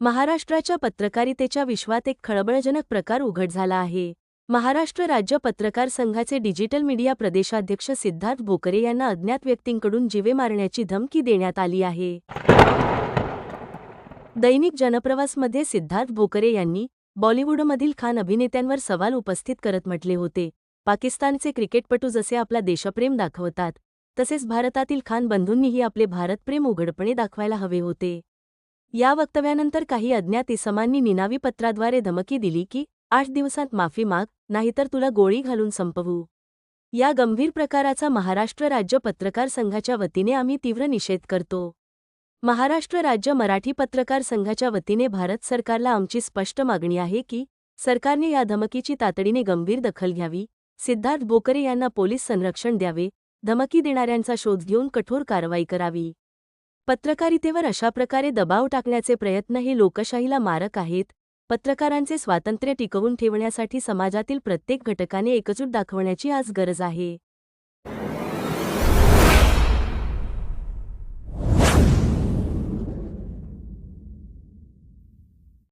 महाराष्ट्राच्या पत्रकारितेच्या विश्वात एक खळबळजनक प्रकार उघड झाला आहे. महाराष्ट्र राज्य पत्रकार संघाचे डिजिटल मीडिया प्रदेशाध्यक्ष सिद्धार्थ भोकरे यांना अज्ञात व्यक्तींकडून जीवे मारण्याची धमकी देण्यात आली आहे. दैनिक जनप्रवासमध्ये सिद्धार्थ भोकरे यांनी बॉलिवूडमधील खान अभिनेत्यांवर सवाल उपस्थित करत म्हटले होते. पाकिस्तानचे क्रिकेटपटू जसे आपला देशप्रेम दाखवतात तसेच भारतातील खान बंधूंनीही आपले भारतप्रेम उघडपणे दाखवायला हवे होते. या वक्तव्यानंतर काही अज्ञात इसमांनी निनावी पत्राद्वारे धमकी दिली की आठ दिवसांत माफी माग नाहीतर तुला गोळी घालून संपवू. या गंभीर प्रकाराचा महाराष्ट्र राज्य पत्रकार संघाच्या वतीने आम्ही तीव्र निषेध करतो. महाराष्ट्र राज्य मराठी पत्रकार संघाच्या वतीने भारत सरकारला आमची स्पष्ट मागणी आहे की सरकारने या धमकीची तातडीने गंभीर दखल घ्यावी. सिद्धार्थ बोकरे यांना पोलीस संरक्षण द्यावे. धमकी देणाऱ्यांचा शोध घेऊन कठोर कारवाई करावी. पत्रकारितेवर अशा प्रकारे दबाव टाकण्याचे प्रयत्न हे लोकशाहीला मारक आहेत. पत्रकारांचे स्वातंत्र्य टिकवून ठेवण्यासाठी समाजातील प्रत्येक घटकाने एकजूट दाखवण्याची आज गरज आहे.